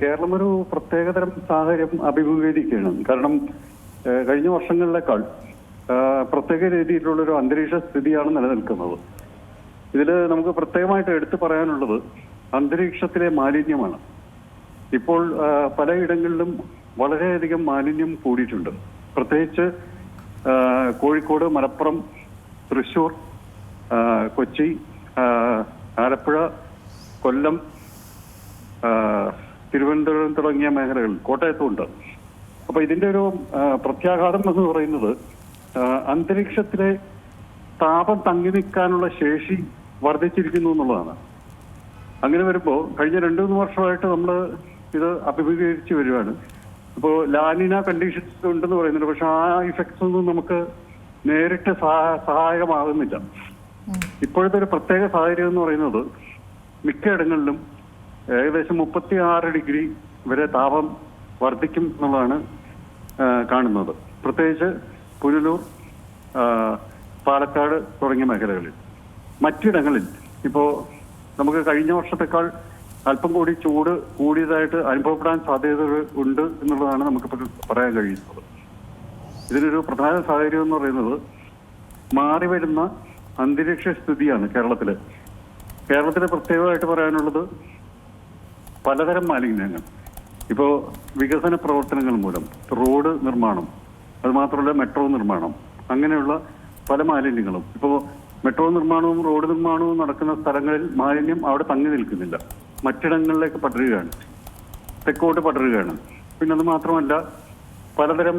കേരളം ഒരു പ്രത്യേകതരം സാഹചര്യം അഭിമുഖീകരിക്കുകയാണ്. കാരണം കഴിഞ്ഞ വർഷങ്ങളിലേക്കാൾ പ്രത്യേക രീതിയിലുള്ള ഒരു അന്തരീക്ഷ സ്ഥിതിയാണ് നിലനിൽക്കുന്നത്. ഇതിൽ നമുക്ക് പ്രത്യേകമായിട്ട് എടുത്തു പറയാനുള്ളത് അന്തരീക്ഷത്തിലെ മാലിന്യമാണ്. ഇപ്പോൾ പലയിടങ്ങളിലും വളരെയധികം മാലിന്യം കൂടിയിട്ടുണ്ട്. പ്രത്യേകിച്ച് കോഴിക്കോട് മലപ്പുറം തൃശൂർ കൊച്ചി ആലപ്പുഴ കൊല്ലം തിരുവനന്തപുരം തുടങ്ങിയ കോട്ടയത്തും ഉണ്ട് അപ്പൊ ഇതിന്റെ ഒരു പ്രത്യാഘാതം എന്ന് പറയുന്നത് അന്തരീക്ഷത്തിലെ താപം തങ്ങി നിൽക്കാനുള്ള ശേഷി വർദ്ധിച്ചിരിക്കുന്നു എന്നുള്ളതാണ്. അങ്ങനെ വരുമ്പോൾ കഴിഞ്ഞ രണ്ടു മൂന്ന് വർഷമായിട്ട് നമ്മൾ ഇത് അഭിമുഖീകരിച്ചു വരികയാണ്. ഇപ്പോൾ ലാനിന കണ്ടീഷൻസ് ഉണ്ടെന്ന് പറയുന്നുണ്ട്. പക്ഷെ ആ ഇഫക്ട്സ് ഒന്നും നമുക്ക് നേരിട്ട് സഹാ- സഹായകമാകുന്നില്ല. ഇപ്പോഴത്തെ ഒരു പ്രത്യേക സാഹചര്യം എന്ന് പറയുന്നത് മിക്കയിടങ്ങളിലും ഏകദേശം മുപ്പത്തി ആറ് ഡിഗ്രി വരെ താപം വർദ്ധിക്കും എന്നുള്ളതാണ് കാണുന്നത്. പ്രത്യേകിച്ച് പുനലൂർ പാലക്കാട് തുടങ്ങിയ മേഖലകളിൽ. മറ്റിടങ്ങളിൽ ഇപ്പോൾ നമുക്ക് കഴിഞ്ഞ വർഷത്തെക്കാൾ അല്പം കൂടി ചൂട് കൂടിയതായിട്ട് അനുഭവപ്പെടാൻ സാധ്യത ഉണ്ട് എന്നുള്ളതാണ് നമുക്കിപ്പോൾ പറയാൻ കഴിയുന്നത്. ഇതിനൊരു പ്രധാന സാഹചര്യം എന്ന് പറയുന്നത് മാറി വരുന്ന അന്തരീക്ഷ സ്ഥിതിയാണ് കേരളത്തിൽ കേരളത്തിലെ പ്രത്യേകമായിട്ട് പറയാനുള്ളത് പലതരം മാലിന്യങ്ങൾ. ഇപ്പോ വികസന പ്രവർത്തനങ്ങൾ മൂലം റോഡ് നിർമ്മാണം അത് മാത്രമല്ല മെട്രോ നിർമ്മാണം അങ്ങനെയുള്ള പല മാലിന്യങ്ങളും. ഇപ്പോ മെട്രോ നിർമ്മാണവും റോഡ് നിർമ്മാണവും നടക്കുന്ന സ്ഥലങ്ങളിൽ മാലിന്യം അവിടെ തങ്ങി നിൽക്കുന്നില്ല. മറ്റിടങ്ങളിലേക്ക് പടരുകയാണ്. തെക്കോട്ട് പടരുകയാണ്. പിന്നെ അത് മാത്രമല്ല പലതരം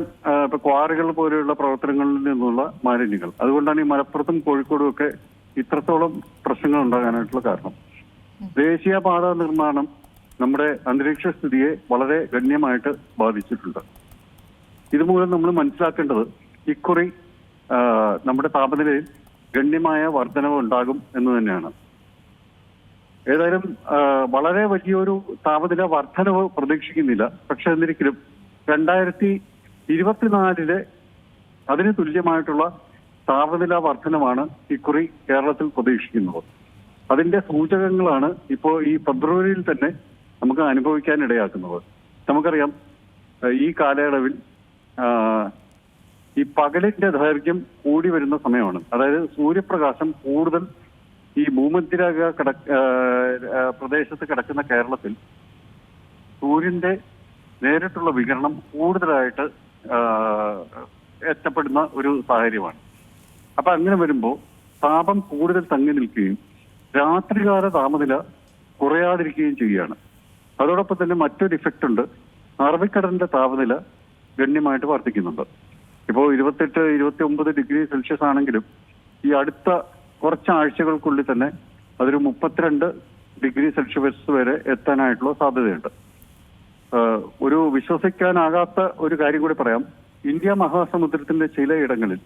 ഇപ്പൊ ക്വാറികൾ പോലെയുള്ള പ്രവർത്തനങ്ങളിൽ നിന്നുള്ള മാലിന്യങ്ങൾ. അതുകൊണ്ടാണ് ഈ മലപ്പുറത്തും കോഴിക്കോടും ഒക്കെ ഇത്രത്തോളം പ്രശ്നങ്ങൾ ഉണ്ടാകാനായിട്ടുള്ള കാരണം. ദേശീയപാത നിർമ്മാണം നമ്മുടെ അന്തരീക്ഷ സ്ഥിതിയെ വളരെ ഗണ്യമായിട്ട് ബാധിച്ചിട്ടുണ്ട്. ഇതുമൂലം നമ്മൾ മനസ്സിലാക്കേണ്ടത് ഇക്കുറി നമ്മുടെ താപനിലയിൽ ഗണ്യമായ വർധനവ് ഉണ്ടാകും എന്ന് തന്നെയാണ്. ഏതായാലും വളരെ വലിയൊരു താപനില വർധനവ് പ്രതീക്ഷിക്കുന്നില്ല. പക്ഷെ എന്നിരിക്കലും രണ്ടായിരത്തി ഇരുപത്തിനാലിലെ അതിന് തുല്യമായിട്ടുള്ള താപനില വർധനമാണ് ഇക്കുറി കേരളത്തിൽ പ്രതീക്ഷിക്കുന്നത്. അതിന്റെ സൂചകങ്ങളാണ് ഇപ്പോൾ ഈ ഫെബ്രുവരിയിൽ തന്നെ നമുക്ക് അനുഭവിക്കാൻ ഇടയാക്കുന്നത്. നമുക്കറിയാം ഈ കാലയളവിൽ ഈ പകലിന്റെ ദൈർഘ്യം കൂടി വരുന്ന സമയമാണ്. അതായത് സൂര്യപ്രകാശം കൂടുതൽ ഈ ഭൂമധ്യരേഖ കിട പ്രദേശത്ത് കിടക്കുന്ന കേരളത്തിൽ സൂര്യന്റെ നേരിട്ടുള്ള വികരണം കൂടുതലായിട്ട് എത്തപ്പെടുന്ന ഒരു സാഹചര്യമാണ്. അപ്പൊ അങ്ങനെ വരുമ്പോൾ താപം കൂടുതൽ തങ്ങി നിൽക്കുകയും രാത്രികാല താപനില കുറയാതിരിക്കുകയും ചെയ്യുകയാണ്. അതോടൊപ്പം തന്നെ മറ്റൊരു ഇഫക്റ്റ് ഉണ്ട്. അറബിക്കടലിന്റെ താപനില ഗണ്യമായിട്ട് വർദ്ധിക്കുന്നുണ്ട്. ഇപ്പോൾ ഇരുപത്തെട്ട് ഇരുപത്തി ഒമ്പത് ഡിഗ്രി സെൽഷ്യസ് ആണെങ്കിലും ഈ അടുത്ത കുറച്ച് ആഴ്ചകൾക്കുള്ളിൽ തന്നെ അതൊരു മുപ്പത്തിരണ്ട് ഡിഗ്രി സെൽഷ്യസ് വരെ എത്താനായിട്ടുള്ള സാധ്യതയുണ്ട്. ഒരു വിശ്വസിക്കാനാകാത്ത ഒരു കാര്യം കൂടി പറയാം. ഇന്ത്യ മഹാസമുദ്രത്തിന്റെ ചിലയിടങ്ങളിൽ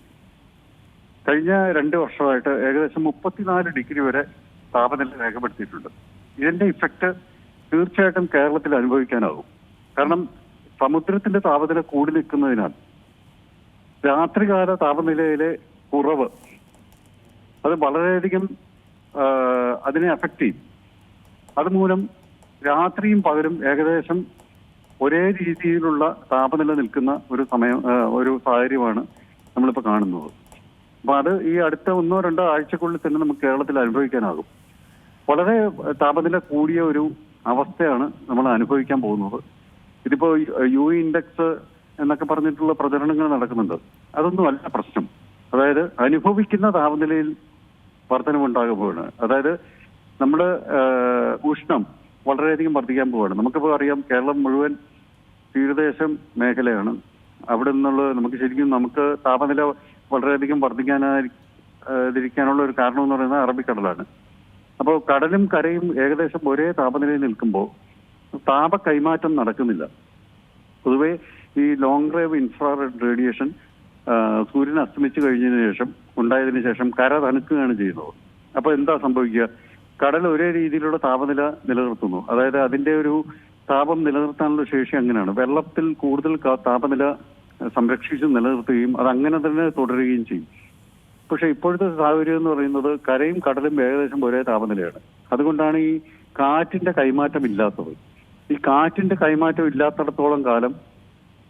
കഴിഞ്ഞ രണ്ട് വർഷമായിട്ട് ഏകദേശം മുപ്പത്തിനാല് ഡിഗ്രി വരെ താപനില രേഖപ്പെടുത്തിയിട്ടുണ്ട്. ഇതിന്റെ ഇഫക്റ്റ് തീർച്ചയായിട്ടും കേരളത്തിൽ അനുഭവിക്കാനാവും. കാരണം സമുദ്രത്തിന്റെ താപനില കൂടി നിൽക്കുന്നതിനാൽ രാത്രികാല താപനിലയിലെ കുറവ് അത് വളരെയധികം അതിനെ അഫക്റ്റ് ചെയ്യും. അതുമൂലം രാത്രിയും പകലും ഏകദേശം ഒരേ രീതിയിലുള്ള താപനില നിൽക്കുന്ന ഒരു സമയം ഒരു സാഹചര്യമാണ് നമ്മളിപ്പോൾ കാണുന്നത്. അപ്പൊ അത് ഈ അടുത്ത ഒന്നോ രണ്ടോ ആഴ്ചക്കുള്ളിൽ തന്നെ നമുക്ക് കേരളത്തിൽ അനുഭവിക്കാനാകും. വളരെ താപനില കൂടിയ ഒരു അവസ്ഥയാണ് നമ്മൾ അനുഭവിക്കാൻ പോകുന്നത്. ഇതിപ്പോ യു ഇൻഡെക്സ് എന്നൊക്കെ പറഞ്ഞിട്ടുള്ള പ്രചരണങ്ങൾ നടക്കുന്നുണ്ട്. അതൊന്നും അല്ല പ്രശ്നം. അതായത് അനുഭവിക്കുന്ന താപനിലയിൽ വർധനമുണ്ടാകുമ്പോഴാണ് അതായത് നമ്മുടെ ഉഷ്ണം വളരെയധികം വർദ്ധിക്കാൻ പോവുകയാണ്. നമുക്കിപ്പോൾ അറിയാം കേരളം മുഴുവൻ തീരദേശം മേഖലയാണ്. അവിടെ നിന്നുള്ള നമുക്ക് ശരിക്കും നമുക്ക് താപനില വളരെയധികം വർദ്ധിക്കാനായി ഇരിക്കാനുള്ള ഒരു കാരണം എന്ന് പറയുന്നത് അറബിക്കടലാണ്. അപ്പോൾ കടലും കരയും ഏകദേശം ഒരേ താപനിലയിൽ നിൽക്കുമ്പോൾ താപ കൈമാറ്റം നടക്കുന്നില്ല. പൊതുവെ ഈ ലോങ് റേവ് ഇൻഫ്രാറെഡ് റേഡിയേഷൻ സൂര്യൻ അസ്തമിച്ചു കഴിഞ്ഞതിന് ശേഷം ഉണ്ടായതിനു ശേഷം കര തണുക്കുകയാണ് ചെയ്യുന്നത്. അപ്പൊ എന്താ സംഭവിക്കുക? കടൽ ഒരേ രീതിയിലുള്ള താപനില നിലനിർത്തുന്നു. അതായത് അതിന്റെ ഒരു താപം നിലനിർത്താനുള്ള ശേഷി അങ്ങനെയാണ്. വെള്ളത്തിൽ കൂടുതൽ താപനില സംരക്ഷിച്ച് നിലനിർത്തുകയും അത് അങ്ങനെ തന്നെ തുടരുകയും ചെയ്യും. പക്ഷെ ഇപ്പോഴത്തെ സാഹചര്യം എന്ന് പറയുന്നത് കരയും കടലും ഏകദേശം ഒരേ താപനിലയാണ്. അതുകൊണ്ടാണ് ഈ കാറ്റിന്റെ കൈമാറ്റം ഇല്ലാത്തത്. ഈ കാറ്റിന്റെ കൈമാറ്റം ഇല്ലാത്തിടത്തോളം കാലം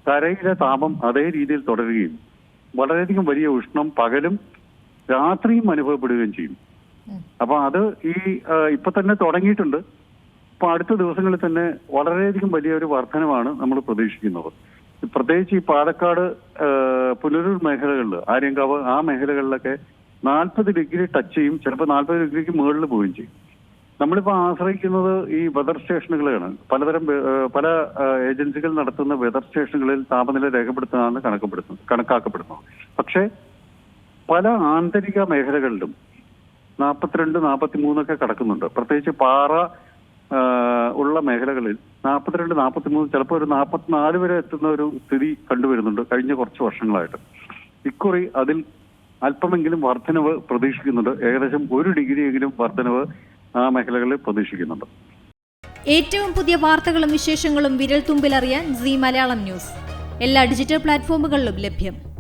കരയിലെ താപം അതേ രീതിയിൽ തുടരുകയും വളരെയധികം വലിയ ഉഷ്ണം പകലും രാത്രിയും അനുഭവപ്പെടുകയും ചെയ്യും. അപ്പൊ അത് ഈ ഇപ്പൊ തന്നെ തുടങ്ങിയിട്ടുണ്ട്. അപ്പൊ അടുത്ത ദിവസങ്ങളിൽ തന്നെ വളരെയധികം വലിയ ഒരു വർധനമാണ് നമ്മൾ പ്രതീക്ഷിക്കുന്നത്. പ്രത്യേകിച്ച് ഈ പാലക്കാട് പുനലൂർ മേഖലകളിൽ ആര്യങ്കാവ് ആ മേഖലകളിലൊക്കെ നാൽപ്പത് ഡിഗ്രി ടച്ച് ചെയ്യും. ചിലപ്പോൾ നാൽപ്പത് ഡിഗ്രിക്ക് മുകളിൽ പോവുകയും ചെയ്യും. നമ്മളിപ്പോൾ ആശ്രയിക്കുന്നത് ഈ വെതർ സ്റ്റേഷനുകളെയാണ്. പലതരം പല ഏജൻസികൾ നടത്തുന്ന വെതർ സ്റ്റേഷനുകളിൽ താപനില രേഖപ്പെടുത്തുന്നതാണ് കണക്കപ്പെടുത്തുന്നത് കണക്കാക്കപ്പെടുന്നത്. പക്ഷേ പല ആന്തരിക മേഖലകളിലും നാൽപ്പത്തിരണ്ട് നാൽപ്പത്തി മൂന്നൊക്കെ കടക്കുന്നുണ്ട്. പ്രത്യേകിച്ച് പാറ ഉള്ള മേഖലകളിൽ നാൽപ്പത്തിരണ്ട് നാൽപ്പത്തി മൂന്ന് ചിലപ്പോൾ ഒരു നാൽപ്പത്തിനാല് വരെ എത്തുന്ന ഒരു സ്ഥിതി കണ്ടുവരുന്നുണ്ട് കഴിഞ്ഞ കുറച്ച് വർഷങ്ങളായിട്ട്. ഇക്കുറി അതിൽ അല്പമെങ്കിലും വർധനവ് പ്രതീക്ഷിക്കുന്നുണ്ട്. ഏകദേശം ഒരു ഡിഗ്രിയെങ്കിലും വർധനവ് ആ മേഖലകളിൽ പ്രതീക്ഷിക്കുന്നുണ്ട്. ഏറ്റവും പുതിയ വാർത്തകളും വിശേഷങ്ങളും വിരൽ തുമ്പിലറിയാൻ സി മലയാളം ന്യൂസ്. എല്ലാ ഡിജിറ്റൽ പ്ലാറ്റ്ഫോമുകളിലും ലഭ്യം.